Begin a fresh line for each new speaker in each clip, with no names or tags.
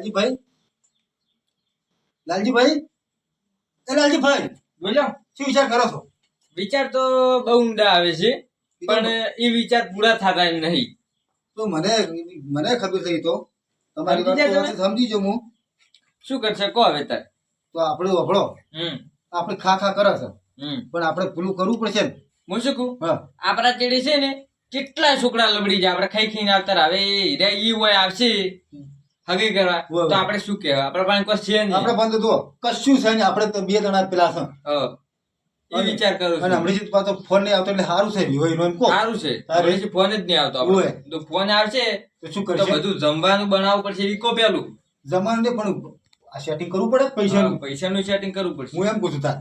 લાલજીભાઈ? લાલજીભાઈ? એ લાલજીભાઈ
બોલો
શું વિચાર કરો છો?
વિચાર તો બહુ ઊંડા આવે છે પણ એ વિચાર પૂરા થતા એમ નહીં.
તો મને મને ખબર થઈ તો. તમારી વાત સમજી જો હું.
શું કરશે? કો હવે તાર.
તો આપણે વફળો આપણે ખા ખા કરે છે. પણ આપણે પૂરું કરવું પડશે ને.
હું શું કહું? આપણા ચેડે છે ને કેટલા છોકરા લબડી જાય. આપણે ખાઈ ખાઈને આવતા આવે રે ઈ હોય આવશે. હગી કરવા. તો આપણે શું કહેવાય? આપણા પાસે કોઈ છે નહીં.
આપણે બંધ તો કશું છે નહીં. આપણે બે જણા પેલા છે.
એ વિચાર કરો
અને હમણાં પાછો ફોન નહીં આવતો એટલે સારું છે. વિવો એનો કો
સારું છે.
સારું.
ફોન જ નહીં આવતો આપણે. તો ફોન આવશે
તો શું
તો
કરશે
બધું જમવાનું બનાવવું પડશે ઈકો પેલું.
જમવાનું ને પણ આ સેટિંગ કરવું પડે પૈસાનું?
પૈસાનું સેટિંગ કરવું પડશે.
હું એમ પૂછું તાર.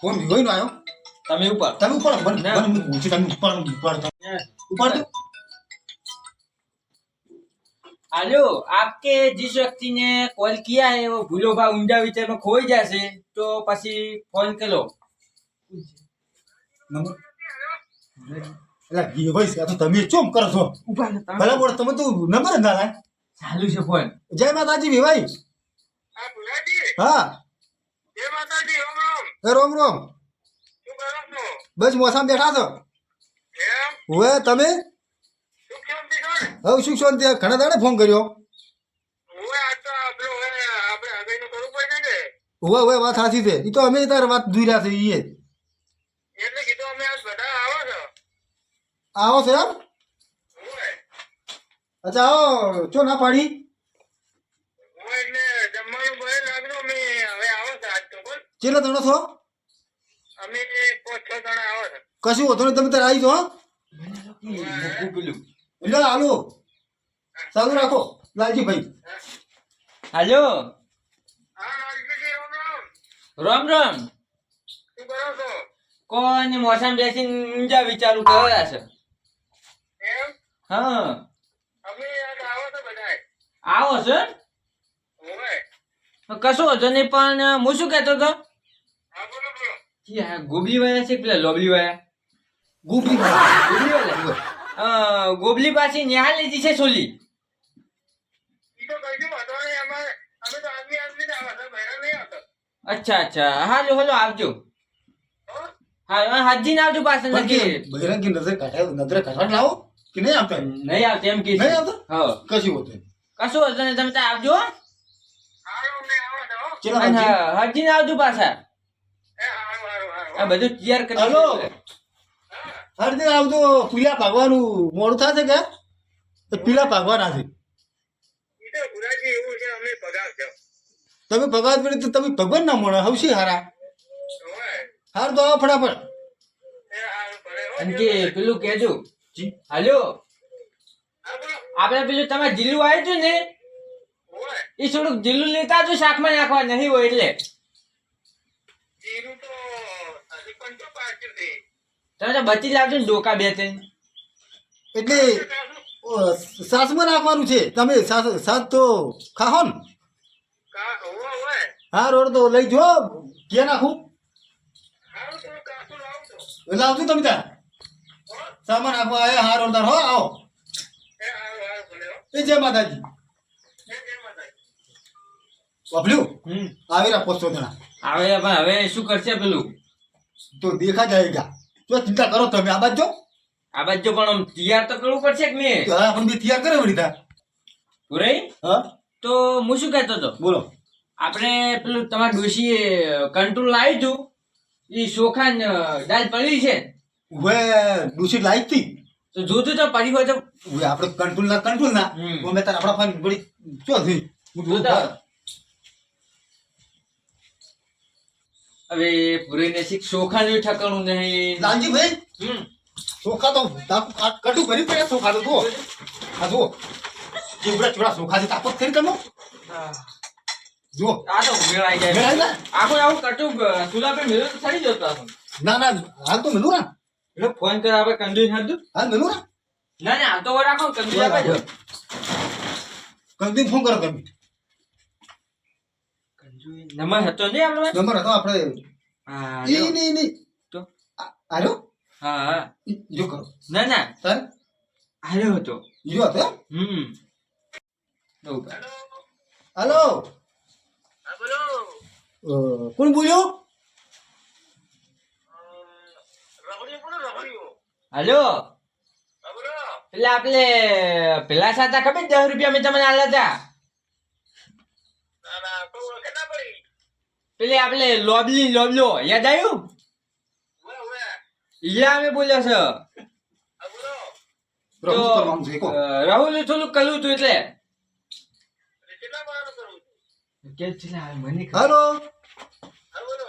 ફોન વિવો નો આવ્યો?
તમે ઉપર
તમે ઉપર ઉપર
ઉપર
મને
हेलो आपके जिस व्यक्ति ने कॉल किया है वो भूलो भाव ऊंडा विचार में खोई તો પછી ફોન કરો.
करो એટલે ગીયો ભાઈ છે તમે ચોમ કરો છો? ભલે બોલ તમે તો નંબર ના લાય.
ચાલુ છે ફોન.
જય માતાજી
ભી ભાઈ.
હા
જય માતાજી ઓમ રોમ.
રોમ રોમ.
શું કરો છો?
બસ મોસમ બેઠા છો?
એમ?
ઓએ તમે? હવે શું છો ત્યાં ઘણા દાડે ફોન કર્યો?
હવે આ તો આપણો આપણે હગાઈનું કરવું પડશે ને
હવે હવે વાત સાચી છે. એ તો અમે તાર વાત જોઈ રહ્યા છીએ ઈ
એટલે કીધું અમે આજ બધા આવો છો.
આવો છો એમ? અચ્છા આવો. ચો ના પાડી?
કેટલા એટલે જમવાનું અમે હવે આવો છો આજ તો બોલ.
ચેલા જણો છો?
અમે પાંચ છ જણા આવો
કશું વધુ તમે તારે આવી છો એટલે હાલો. ચાલુ રાખો લાલજીભાઈ.
હાલો.
રામ રામ.
કોને મોસમ બેસીને ઊંઝા વિચારું કર્યા છે? હા.
આવો છો
કશો હતો નહીં પણ હું શું કહેતો હતો? ગોબલી વાયા છે પેલા લોબલી
વાયા
ગોબલી ગોબલી વાયા ગોબલી પાછી નિહાલ લીધી છે સોલી
ઈ તો કશું વાંધો નહીં અમારે અમે તો આદમી આદમી આવો છો બહેરા નહીં
અચ્છા અચ્છા. હાલો હાલો આવજો.
હા?
હાજી આવજો પાછળ
બજરંગ કે નજર કાઢે નજર કાઢવા લાવો કે નહીં આવતા
નહીં આવતા એમ કે
નહીં આવતા?
હા.
કશું હોતું
કશું હતો તમે ત્યાં આવજો
હાજી હો.
હાજી આવજો પાછા. આ બધું તૈયાર કરી
હાલો.
દીધું.
આવજો પીલા ભાગવાનું મોડું થશે કે? પીલા ભાગવાના છે.
ગુરાજી એવું છે અમે પગાર છે
તમે ભગવાન પડી તો તમે ભગવાન ના મળે હવશી હારા. હાર તો આવો ફટાફટ.
એ હારું ભલે હો.
અને કે પેલું કેજો હાલો. આપણે પેલું તમે જીલું આવ્યું હતું ને? એ થોડુંક જીલું લેતા આવજો શાકમાં નાખવા. નહીં હોય એટલે. તમે તો બચી લાવજો ને ડોકા બે ત્રણ.
એટલે સાસમાં નાખવાનું છે. તમે સાસ સાસ તો ખાહો ને.
કા
હા રોડ તો લઈ જો. ક્યાં નાખું.
લાવજો
તમે ત્યાં. સામાન નાખવા આવ્યા હા રોડદાર હો આવો.
એ
જય માતાજી.
જય
હમ.
આવી રહ્યા પોસ્ટો જણા
હવે હવે શું કરશે પેલું?
તો દેખા જાયગા જો ચિંતા કરો તમે. આ બાજુ જો.
આ બાજુ પણ આમ તૈયાર તો કરવું પડશે કે નહીં?
હા પણ બી તૈયાર કરે વળી તા.
પૂરાઈ?
હા?
તો હું શું કહેતો હતો?
બોલો.
આપણે પેલું તમારા ડોશી કંટ્રોલ લાવી દઉં એ શોખાન દાળ પડી છે.
હવે ડોશી લાવી હતી
તો જોતું તો પડી હોય તો
આપણે કંટ્રોલ ના કંટ્રોલ ના. અમે તાર આપણા ફાઈન વળી ચો થઈ હું
જોતા.
શોખાન
હવે પૂરીને શીખ ચોખાનું ઠકાણું નહીં.
લાલજી ભાઈ
હમ.
ચોખા તો કટું કરી પડે ચોખા તો જુઓ. આ જુઓ. ચીવડા ચીવડા ચોખા છે. તાપત કરી તમે જુઓ.
આ તો મેળાઈ જાય.
મેળાઈ જાય?
આખું આવું કટું સુલા પર મેળો તો સડી જતો
ના ના હાલ તો મેલું ના
એટલે ફોન કર આપણે કંદુઈ હતું
હાલ મેલું ના
ના ના તો રાખો કંદુઈ આપે
કંદીન ફોન કરો
કંદુઈ નંબર હતો નહીં આપણે?
નંબર હતો આપણે
હા
ઈ નહીં નહીં.
તો?
આલો
હા હા.
જો કરો.
ના ના.
સર
હાલ્યો હતો.
જો હતો?
હમ.
હલો.
બોલો.
કોણ બોલ્યો?
હાલો. એટલે આપણે પેલા સાતા ખબર દસ રૂપિયા મેં તમને આલા હતા પેલી આપણે લોબલી લોબલો યાદ આવ્યું? ઈલા અમે બોલ્યા છે. તો રાહુલ થોડું કલું તું એટલે.
હલો
હા બોલો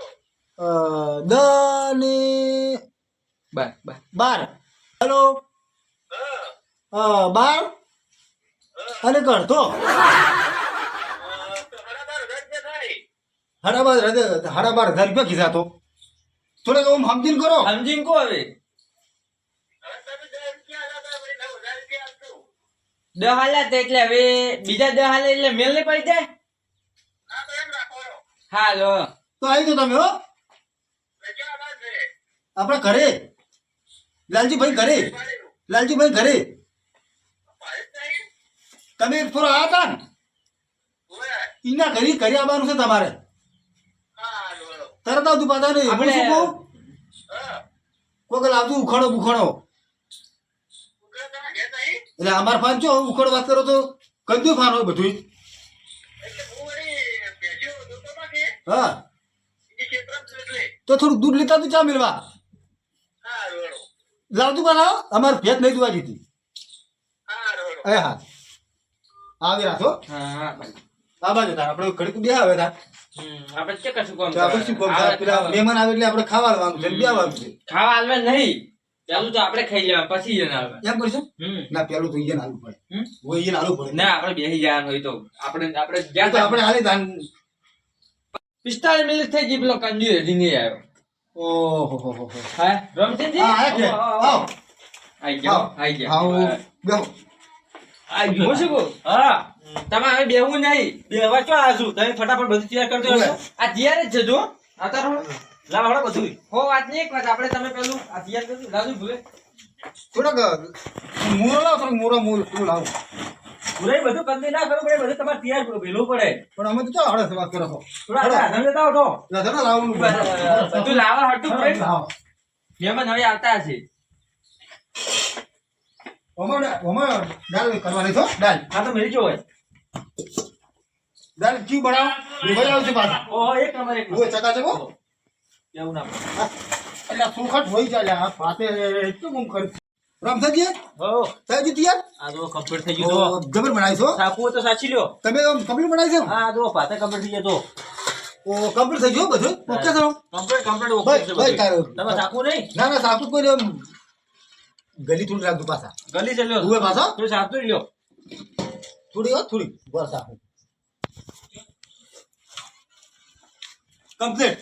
અ, દ ને
બસ
બાર. હલો.
હા
બાર. અને કરતો
બાર
હાડા બાર હાડા બાર હજાર રૂપિયા કીધા તો? થોડોક ઓમ સમજીને કરો
સમજીને કો હવે. દહ હાલ્યા તે એટલે હવે બીજા દહ હાલે એટલે મેલ ને પડી જાય
તો
હાલો
તો આવી તો તમે હો આપણા ઘરે લાલજીભાઈ ઘરે. લાલજીભાઈ ઘરે
નહીં.
તમે થોડા આવ્યા હતા ને
ઉવે.
ઘરે ઘરે આવવાનું છે તમારે. તરત આવતું પાછા નહીં
આપણે-
શું કહું. કોઈ આવતું ઉખાડો
નહીં?
એટલે અમાર ફાન છો ઉખાડો વાત કરો તો કંદુ ફાન હોય બધું
હું.
તો થોડું દૂધ લેતા તું ચા મેળવા
લાવતું પણ
લાવતું અમારે ભેદ નહીં જોવા દીધી
હા,
હા આવી રાખો
હા હા.
આ બાજુ આપણે ઘડીક બે આવે
હમ, આપણે શું કશું કામ
આપણે શું કામ પેલા મહેમાન આવે એટલે આપણે ખાવા આવવાનું છે બે આવવાનું છે.
ખાવા હાલવા નહીં. પેલું તો આપણે ખાઈ લેવા પછી એને હાલવા
એમ કરશું? ના પેલું તો ઈયન આલુ પડે. હોય ઈયન આલુ પડે.
ના આપણે બેસી જવાનું હોય તો. આપણે આપણે
તો આપણે હાલે તાન
પિસ્તાળીસ મિનિટ થઈ ગઈ પેલો કંજુ નહીં આવ્યો.
ઓહો હો? હો હો આવ
આઈ ગયો આઈ ગયો.
આવ બેહો.
આઈ ગયો શું હા. તમે હવે બેહવું નહીં.
બેહવા ચો આજુ તમે ફટાફટ બધું તૈયાર કરજો.
આ તૈયાર જ છે જો. આ તારો
લાવ બધું
હો વાત નહીં એક વાત. આપણે તમે પેલું આ તૈયાર કરજો લાવજો ભૂલે.
થોડોક મૂરો લાવ થોડોક મૂરો મૂળ તું લાવ.
પૂરાઈ બધું કંદી ના કરવું પડે બધું તમારે તૈયાર કરો ભેલું પડે.
પણ અમે તો ચાલ હળે વાત કરો છો.
હાથમાં લેતા આવો તો.
લા ધરો લાવવાનું
બધું લાવવા હટું પડે.
લાવ.
મહેમાન હવે આવતા હશે.
ઓમર ઓમર દાલ કરવાની છો દાલ.
આ તો મેરી જો હોય.
દાલ ક્યુ બનાવ ભાઈ આવશે પાછા.
ઓ એક નંબર એક નંબર.
ચકા ચકો
કેવું ના.
એટલે સુખટ હોય જાય આ પાતે એટલું ગુમ કર રામસાજી
હો.
સાહેબજી તૈયાર?
આ જો કમ્પ્લીટ થઈ ગયું
ઓ, જબર બનાવી છો
સાકું તો સાચી લ્યો.
તમે આમ કમ્પ્લીટ બનાવી છો
હા જો પાતે કમ્પ્લીટ થઈ ગયો તો
ઓ કમ્પ્લીટ થઈ ગયો બધું? Okay sir
complete complete okay છે બધું. તમે સાકુ નહીં?
ના ના સાકુ કોઈ ગલી થોડી રાખજો પાછા.
ગલી ચાલ્યો હું
ઉભે
તો સાકું લ્યો.
થોડી હો થોડી. બસ સાપુ કમ્પ્લીટ?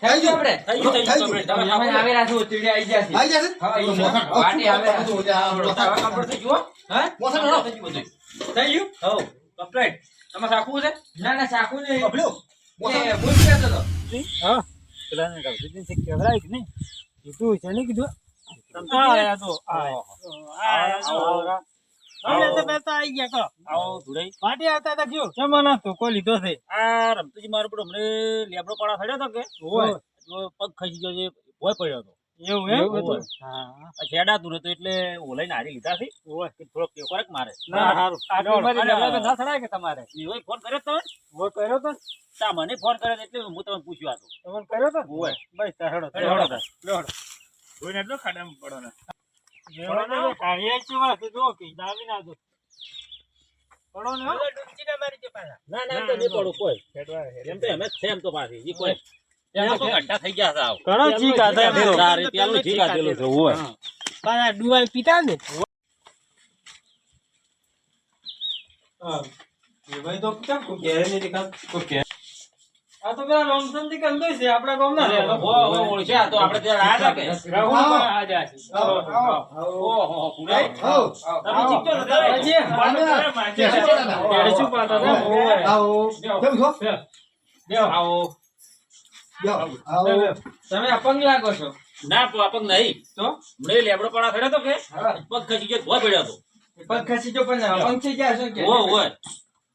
થઈ ગયું. આપણે
થઈ ગયું થઈ ગયું. તમે
આવેલા છે ઉતરી આવી જશે
આવી જશે
હા, આવી જશે. વાટી આવે.
આ બધું ઓલે આ મોસા-
હવે complete થઈ ગયું હો?
હા?
મોસા ઢળો.
થઈ ગયું
થઈ ગયું?
હો કમ્પ્લીટ તમે સાખું છે?
ના ના સાખું નહીં.
કપડ્યો. મોસા-
ભૂલ કહેતો હતો.
હા પેલા ને કીધું છે કેવરાય કે નહીં કીધું છે ને કીધું.
તમે
આ
તો આવો.
હા
રાખ
આ
મને ફોન કર્યો તો એટલે હું તમને પૂછ્યું હતું
કર્યો તો ને?
ઓય.
બસ તાર હેડો
હેડો, હેડો.
જોઈને એટલો ખાડામાં પડો દાવી ના દો પડો ને હો.
ના ના એમ તો નહીં કોઈ. એમ તો એમ જ છે એમ તો પાછી. ઈ કોઈ એમાં
આ તો પેલા રોમસનથી કંદો છે આપણા ગામ ના
અરે, હો, હો, આ તો આપણે ત્યાં આયા કે
રાહુલ પણ આ છે.
આવો, આવો.
ઓહો, હો, પૂરાઈ.
આવો.
તમે
શું પાતા.
આવો. કેમ છો?
આવો.
અપંગ લાગો છો.
ના તો અપંગ નહીં.
તો?
મને લેબડો પડા થયો હતો કે? પગ ખસી ગયો ધોવા પડ્યો હતો.
પગ ખસી ગયો પણ અપંગ થઈ ગયા છો કે?
ઓય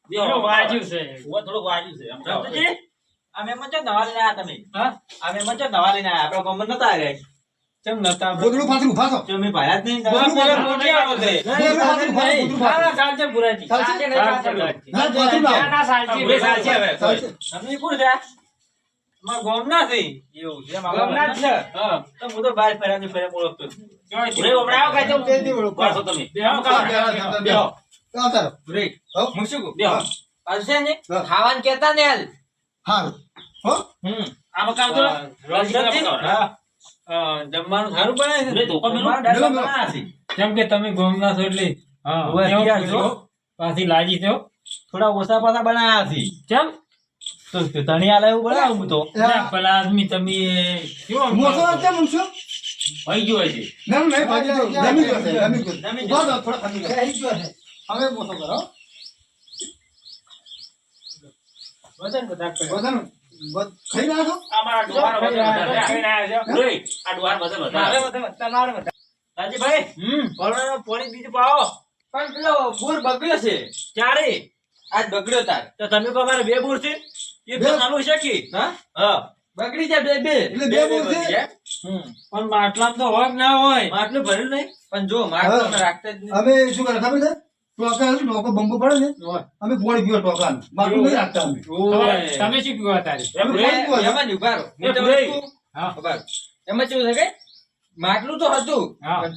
બેહો.
વાજ્યું છે?
ઓય થોડું વાજ્યું છે?
અમે મચો નવા લઈને આયા તમે. હા? અમે મચો નવા લઈને આયા. આપણા ગામમાં નતા આવ્યા
કેમ નતા
ગોદડું
જો મેં ભાયા જ નહીં
બોલ, બોલ,
ગોદડું ગોદડું
ના, ના.
ના,
ના, ના,
હવે. તમે કોણ છે
છે.
એવું છે
ગામના જ છે.
હા તો હું તો બહાર ફેરા.
જોઈ
ઓળખો.
પાછો તમે.
બેહો,
બેહો, બેહો, બેહો, બેહો. ચાલો, ચાલો.
બ્રેક.
હું.
શું
બેહો.
પાછું ને? ખાવાનું કેતા ને હાલ.
હારું.
હમ.
આ તો
જમવાનું સારું.
જેમ કે તમે ગામના છો એટલે
હવે
કેવું
તૈયાર છો?
પૂછો? પાછી લાજી છો
થોડા ઓછા પાછા બનાવ્યા છે.
કેમ?
તો તણી આલે એવું બનાવું હું તો.
પેલા આદમી તમે કેવો
મોસો કેમ ઊંઘશો?
વહી ગયો છે
ના, નહીં, ભાગી જાઓ. જમી ગયો છે, જમી ગયો.
જમી
ઊભા થોડા ખમી જાઓ. હવે મોસો કરો.
વજન બધા.
વજન ખાઈ રહ્યા છો?
આ મારા વધારે.
ખાઈને આવ્યા છો?
આ ડોહાનો વજન વધારે.
રાજજીભાઈ
હમ.
ભરવાનો પાણી બીજું પાવો પણ પેલો બોર બગડ્યો છે. ક્યારે? આજ બગડ્યો તાર.
તો તમે કહો મારે બે બુર છે? એ
બે?
તો ચાલુ છે કે?
હા?
હા.
બગડી જાય બે બે.
એટલે બે બોર છે?
પણ માટલા તો હોય ના હોય.
માટલું ભર્યું નહીં? પણ જો માટલું. રાખતા જ નહીં.
અમે શું કરે ખબર છે? ટોકા ટોકો બંબો પડે ને? અમે. બાકી નહીં રાખતા અમે.
તમે શું પીવા તારી?
એમ
છે.
એમાં છે માટલું તો હતું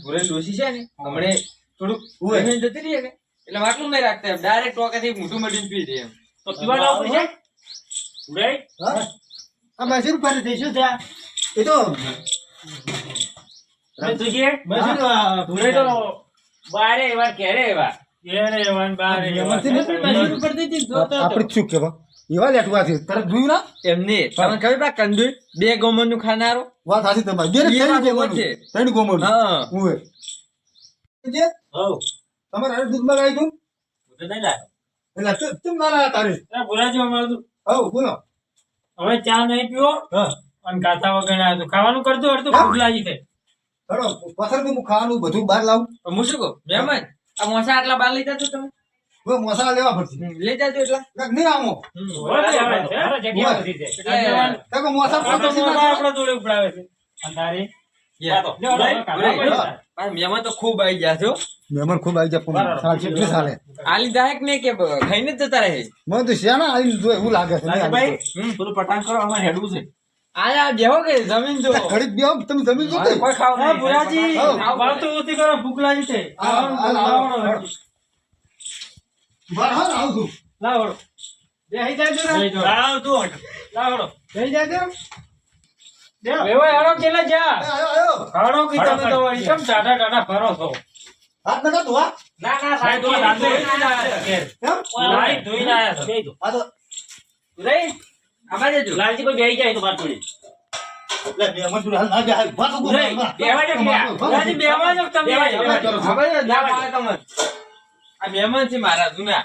ભૂરે
પણ છે ને. હમણે થોડુંક જતી રહી કે એટલે માટલું નહીં રાખતા એમ. ડાયરેક્ટ ટોકાથી મોટું મટીને પી દે એમ.
તો પીવા લાવું?
આ જઈશું ત્યાં. એ તો
ભૂરે તુજે? તો બારે એવા ઘેરે એવા.
આપણે શું કહેવા એવા લેટવા છે તરત જોયું ના
એમને તમને ખબર પા કંદુઈ બે ગોમનનું ખાનારો?
વાત સાચી તમારી. બે
બે
ત્રણ
ગોમન
ગોમન
છે.
ત્રણ ગોમન
હા.
ઉવે. જે
હઉ
તમારે હારે દૂધ મંગાવી દઉં
હું તો નહીં લાવ્યો.
એટલે તું તું ના લાયા તારે.
અરે અમારું તો
હઉ બોલો.
હવે ચા નહીં પીવો.
હા.
અને કાતા વગર ના. ખાવાનું કરતો અડધું ભૂખ લાગી છે.
હેડો પથર હું ખાવાનું બધું બહાર લાવું.
હું શું કહું? મહેમાન આ મોસા આટલા બાર લઈ જાજો તમે.
હવે મસાલા લેવા પડશે.
લઈ જાજો એટલા.
કાંઈક નહીં આવો.
તો. આપણા જોડે ઉપડાવે છે.
મહેમાન તો ખૂબ ગયા છો.
મહેમાન ખૂબ આવી સાલે.
આલી દાયક ને કે ખાઈને જ જતા રહે?
મને તો શ્યાના આલી એવું લાગે છે નહીં
રાજભાઈ
પટાંગ કરો અમારે હેડવું છે.
આયા બેહો કે જમીન જો
ઘડીક બેહો, તમે જમીન જો
કોઈ ખાવું
હા,
નહીં.
વાત તો ઓછી કરો, ભૂખ લાગી છે.
હા, હા,
લાવો,
હા. બહાર હા, આવું બેહી જાજો ને.
લાવ તું હટ.
લાવો.
બેહી જાજો. બેહો.
વેવાઈ હાલો જા?
એ, આયો, આયો.
હાલો કે તમે તો વળી ટાટા ટાટા ફરો છો?
હાથ નતા ધોવા?
ના ના સાહેબ
તો
ધોઈને
ધોઈને
આયા છે.
એમ?
લાઈ ધોઈને આયા છો.
આ તો
ઉરાઈ, આમાં જજો.
લાલજી બેહી જાય તો બાર થોડી.
મહેમાન. વાત છો.
મારા જૂના.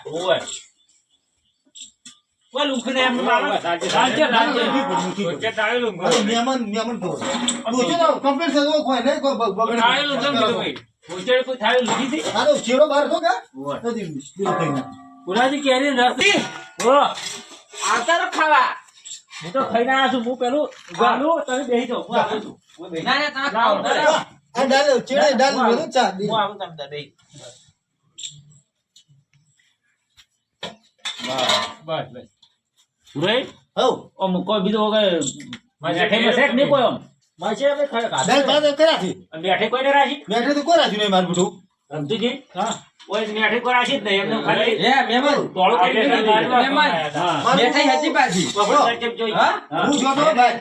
ઓ,
આવતા ખાવા.
હું તો ખાઈ ના છું. હું પેલું ગાલું તમે બેહી જાવ હું આવું છું.
ના ના તમે ખાઓ.
આ આ ચેડે ડાલે
હું
ચા
હું આવું તમે તાર બેહી
બસ બસ
ઉરે
હઉ.
ઓમ કોઈ બીજો વગર બેઠે નહીં કોઈ આમ માસે આપણે ખરે બેઠે કોઈને રાખી
બેઠે તો કોઈ રાખ્યું નહીં મારું બધું.
રમતુજી
હા.
કોઈ બેઠે કોઈ જ નહીં એમને ખાલી
હે મહેમાન
ટોળું કરી
આપણે
દીધું.
મહેમાન.
ભાત
હતી પાછી.
બપોર
હા?
હા.
હું જોતો ભાઈ.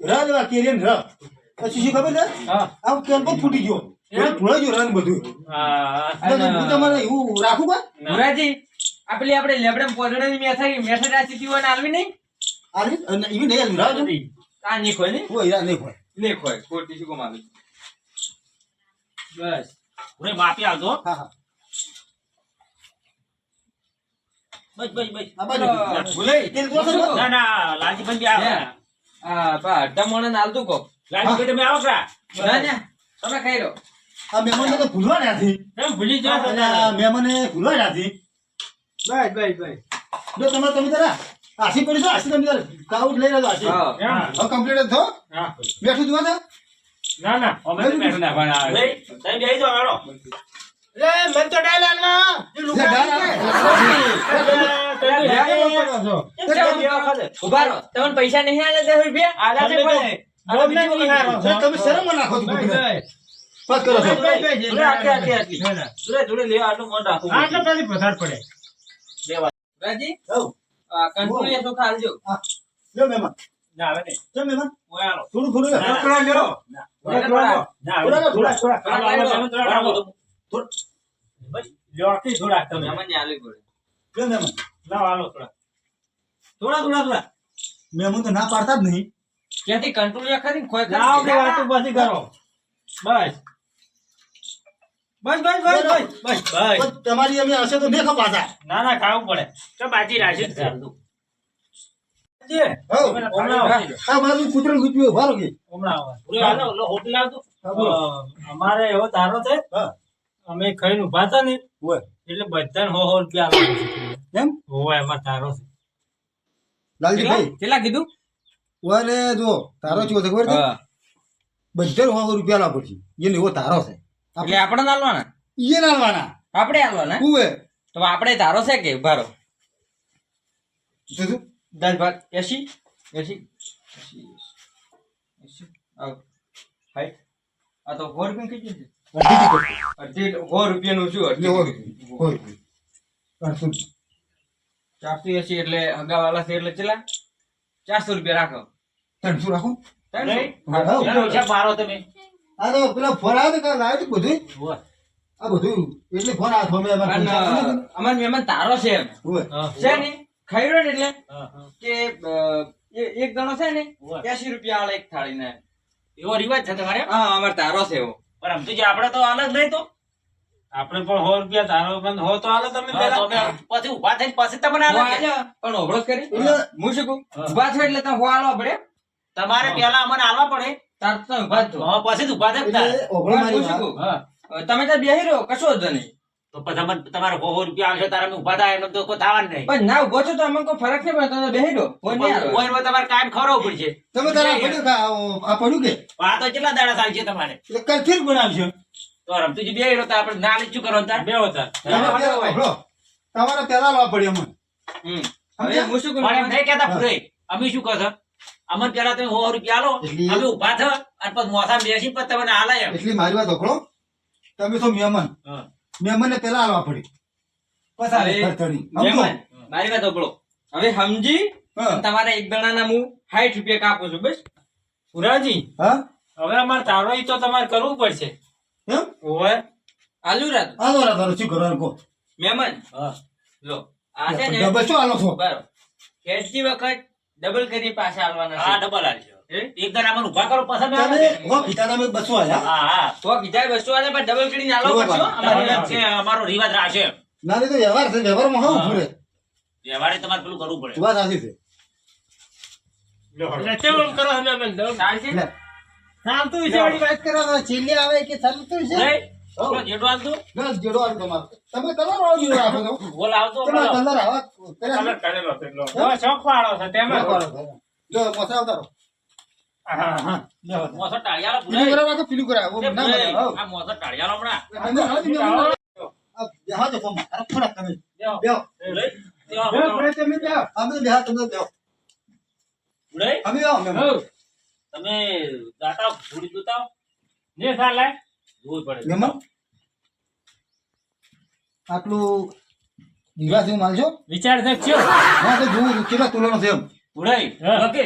ર કેરીન ર પછી શું ખબર છે?
હા.
આમ કેમ પણ ફૂટી ગયો. રન બધું.
હા.
હું તમારે એવું રાખું બા?
મુરાજી આ પેલી આપણે લેબડમ પોદડાની મેથાઈ મેથા રાસી પીવાને આલવી નહીં?
આલવી અને એવી નહીં આલવી જો.
આ નહીં ખોય નહીં
કોઈ નહીં કોઈ
નહીં ખોય ખોટી શું કમાવી બસ.
ઉરે માપી આવજો
હા. હા
બસ બસ બસ.
આ બાજુ.
ભૂલે
તેલ જોશે ને?
ના ના લાલજીભાઈ બી
આ આ બા અડધા મોણે ને કો
લાલજીભાઈ તમે આવો ખરા.
ના ના. તમે ખાઈ લો.
આ મહેમાનને તો ભૂલવા નથી
એમ ભૂલી
આ મહેમાનને ભૂલવા નથી
બસ બસ બસ.
જો તમે તમે તારા આશી પડી છો આશી તમે તારા કાઉટ લઈ રહ્યો આશી
હા.
હા,
કમ્પ્લીટ થો
હા.
બેઠું જોવા
ના ના અમે તો બેઠું ના પણ આ-
તમે બેસી જાઓ, હેડો.
લે ડાળ આ-
ઊભા રહો. તમને પૈસા નહીં આલે દસ રૂપિયા
આલા છે પણ ગોમને નિહાળો છો.
લે, તમે શરમમાં નાખો છો બધાને. કરો છો.
જોડે આટલી, આટલી, આટલી. જોડે, જોડે લેવા આટલું મન રાખવું
આટલો ખાલી પધાર પડે.
રાજી? કંટ્રોલિયા ચોખા આલજો
લ્યો મહેમાન
ના આવે નહીં.
થોડું થોડું થોડા લ્યો.
થોડા થોડા.
થોડા થોડા થોડા
હાલો, હાલો, તમે થોડા થોડા તમે.
પડે
લાવો, થોડા.
થોડા થોડા થોડા મહેમાન તો ના પાડતા જ નહીં
ક્યાંથી કંટ્રોલ ખરી ને ખરી?
લાવો, વાતો પછી કરો. બસ. બસ, બસ, બસ, બસ, બસ, બસ.
તમારી અમે હશે તો નહીં ખપાતા
ના ના ખાવું પડે તો બાજી રાખી જ ચાલતું અમારે એવો તારો છે
હા.
અમે ખાઈને ઊભા હતા ને
હોય.
એટલે બધાને હો હો રૂપિયા છે.
એમ?
તારો છે.
કેટલા? કીધું?
ઓરે જો તારો છે ખબર છે?
હા.
બધે સો રૂપિયા લાવો પડશે. એને એવો તારો છે.
એટલે આપણે આલવાના?
ઈએ નાલવાના
આપણે આલવાના? તો આપણે તારો છે કે ભારો
શું
દસ ભાગ એસી એસી હાઈટ આ તો સો રૂપિયા કેટલી છે અડધી. સો રૂપિયાનું શું
અડધી.
ચારસો એસી એટલે હગાવાલા છે એટલે ચલા? ચારસો રૂપિયા રાખો.
ત્રણસો રાખો?
મારો તમે.
આ તો પેલા ફોન આવ્યો તો લાવ્યો તો બધું આ બધું એટલે ફોન આવ્યો અમે. અમાર
મહેમાન તારો છે એમ. છે ને? ખાઈ એટલે. કે એક જણો છે ને એસી રૂપિયા વાળા એક થાળી ને
એવો રિવાજ છે તમારે?
હા અમારે તારો છે એવો.
પણ જે આપણે તો અલગ નહીં તો?
આપણે પણ સો રૂપિયા તારો પણ હો તો હાલો તમે
પછી ઊભા થઈને પછી તમને
પણ ઓભળો કરી. હું શું કહું? ઊભા છો એટલે તમે હો હાલો પડે
તમારે પેલા અમને આલવા પડે.
તાર તો ઊભા છો.
પછી ઊભા થાય
તમે તો બેહી રહ્યો કશો હતો નહીં.
તો પછી અમને તમારે સો રૂપિયા આવશે તારે અમે ઊભા થાય એમ તો કોઈ થવાનું નહીં.
પણ ના ઊભો છો તો અમને કોઈ ફરક નહીં પડે તમે કોઈ
વાર તમારે કાયમ ખરો પડશે.
તમે તારા પડ્યું કે આ- આ પડ્યું કે?
આ તો કેટલા દાડા ચાલશે તમારે?
એટલે કાલ ફીર બનાવશો
તો રમતુજી બે હીરો તો આપણે ના લીચું શું તાર?
બે હોતા
તમારે પેલા લાવ પડ્યો અમને.
હવે હું શું
કરું? એમ નહીં કહેતા પૂરે. અમે શું કહો છો? અમને પેલા તમે સો રૂપિયા આલો
એટલી-
અમે ઊભા થયો અને પછી મોસા બેસી પછી તમને હાલે એમ.
એટલી મારી વાત ઓખડો તમે તો મહેમાન
હા.
મહેમાનને પેલા આવવા પડે.
અરે, મહેમાન, મારી વાત સાંભળો. હવે સમજી તમારા એક જણાના હું સાઠ રૂપિયા કાપું છું બસ.
પુરાજી
હા?
હવે અમારે તારો ઈ તો તમારે કરવું પડશે.
એમ?
હોવે
આલુ રાત
આલુ રાત આલુ શું કરવાનું કો
મહેમાન
હા.
લો આ છે ને
ડબલ શું આલો છો?
બરાબર. ખેડતી વખત ડબલ કરી પાછા આલવાના
હા ડબલ હાલશે
હે?
એક દર અમને ઊભા કરો પછી
તમે
આવે.
હો કીધા તમે બસો
હા હા.
તો કીધા વસ્તુ આલે પણ ડબલ કરીને આલો. પડશે હો, અમારી છે.
છે અમારો રિવાજ રાખશે
ના નહીં તો વ્યવહાર છે વ્યવહારમાં હા ઉભું રહે.
વ્યવહારે તમારે પેલું કરવું પડે.
વાત સાચી છે.
એટલે કેમ કરો અમે અમે દઉં?
ચાલશે?
લે.
ચાલતું હશે વાત કરો તો આવે કે ચાલતું હશે
નહીં? આપણો જેઠો
બસ જેડો હાલ તમારો. તમે કલર વાળો રાખો છો
બોલ આવતો
તમે કલર આવા.
કલર કરેલો છે શોખ વાળો છે તેમાં.
જો મોસા આવતા તમે.
દાતા ભૂલી જોતા ને
જે ચાલે
જોવું પડે.
આટલું દીવા જેવું માલ છો
વિચાર છે
જોવું કેટલા તોલાનો છે એમ.
ભૂલાય? ઓકે.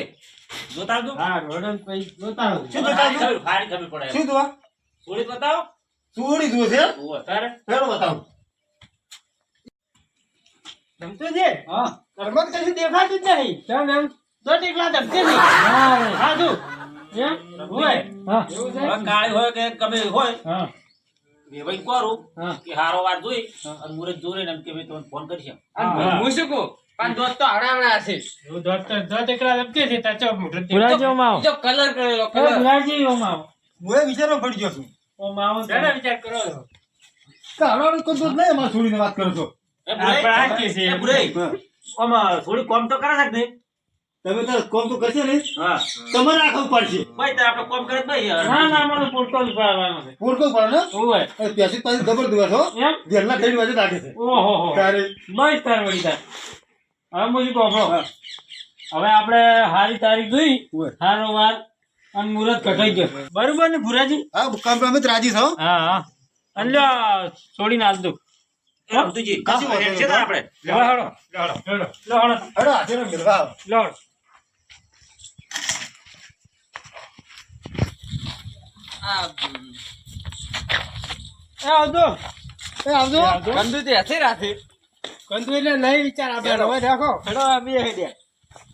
જોતા આવજો.
હા રોડન પૈ જોતા આવું.
શું જોતા
હારી ફાડી ખબર પડે.
શું દુવા
થોડીક બતાવો?
સુવડી જુએ છે
ઓ
તારે
ફેરો બતાવો.
ગમતું છે?
હા.
કરમત કશું દેખાતું જ નહીં. કેમ એમ તો ટીકલા ધમકે નહીં હા. હોય. હા. એવું છે?
હવે કાળી હોય કે કમે હોય
હા.
વેવાઈ કરું કે હારો વાર જોઈ અને મુરત જોઈ ને એમ કે ભાઈ તમને ફોન કરશે.
અને
હું
શું કહું? પણ દોસ્ત તો આવડા આવડા હશે
એવું દોત તો છે તાચો મોટો
ઈ તો કલર કરેલો કલર.
ગુલાજી ઓમાં
હું એ વિચારવા પડી ગયો છું.
ઓમ આવો
દાદા વિચાર કરો? છો.
કે હળવાનું કરતો નહીં અમારે છોડીને વાત કરો છો.
આપણે આ કે છે.
બુરાઈ.
હા.
થોડી કોમ તો કરે છે
તમે તો કોમ તો કરશે ને?
હા.
તમારે રાખવું પડશે.
ભાઈ, તો આપણે કોમ કરે જ ભાઈ.
ના ના મને પૂરતો જ પાડવાનો છે.
પૂરતો પડે ને?
ઓવે.
એ પેસી પાસે જબર દિવસ હો.
એમ?
ઘેરના ત્રણ વાજે રાખે છે.
ઓહો હો.
તારે
વળી તાર. હવે મુજી કહો હવે આપણે હારી તારીખ જોઈ. હારો વાર અને મુહૂર્ત કટાઈ ગયો. બરોબર ને ભુરાજી?
હા કામ અમે રાજી છો
હા હા. અને લ્યો છોડીને હાલ દો આવજો.
એ આવજો.
ગંદુ તે હશે રાતે
કંદુ એટલે નહીં વિચાર આપણે રવા રાખો.
હેડો અમે હેડ્યા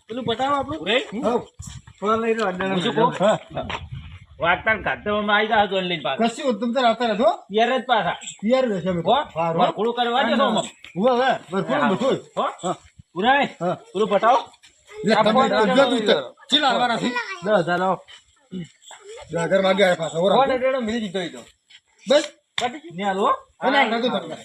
પેલું બતાવો આપણું.
રે
ફોન
લઈ લો અંદર શું કહો. વાગતા ને આવી ગયા હતો લઈને પાછા.
કશું તમે તાર આવતા રહેજો
યાર જ પાછા.
યાર જ અમે
હો? વરઘોડું કરવા દેજો આમાં.
હું હવે ભરપૂર બધું
હો?
હા.
બુરાઈ, પેલું બતાવો.
એટલે તમે જો તું ચીલા આવવાના છે.
દસ હજાર લાવો
દસ હજાર માંગ્યા પાછા. ઓરા.
કોણ હેડો મિલી દીધો ઈ તો.
બસ.
ને આલો
અને આ નતું તમને.